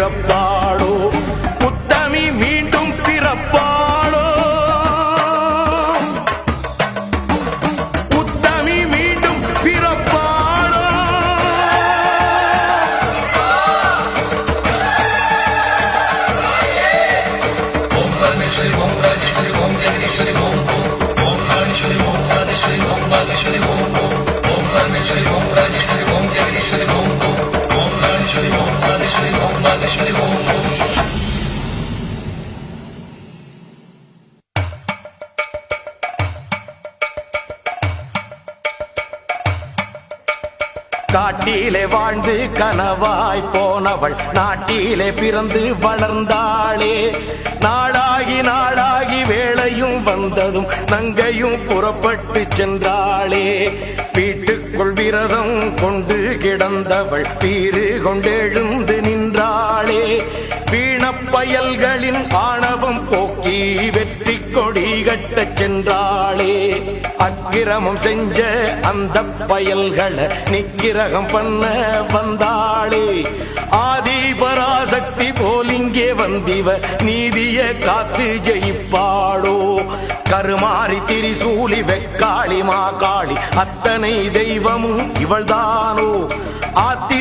பிறப்பாளோ உத்தமி மீண்டும் பிறப்பாளோ உத்தமி மீண்டும் பிறப்பாளோ காட்டிலே வாழ்ந்து கனவாய் போனவள் நாட்டிலே பிறந்து வளர்ந்தாளே. நாடாகி நாடாகி வேளையும் வந்ததும் நங்கையும் புறப்பட்டு சென்றாளே. வீட்டுக்குள் விரதம் கொண்டு கிடந்தவள் பீறு கொண்டெழுந்து நின்றாளே வீணப்பயல்களின் ஆணவம் போக்கி வெற்றி கொடி கட்டச் சென்றாளே. அக்கிரமம் செஞ்ச அந்த பயல்களை நிக்கிரகம் பண்ண வந்தாளே. ஆதி பராசக்தி போல் வந்திவ நீதிய காத்து ஜெயிப்பாளோ. கருமாறி திரிசூலி வெக்காளி மாகாளி அத்தனை தெய்வமும் இவள்தானோ. ஆத்தி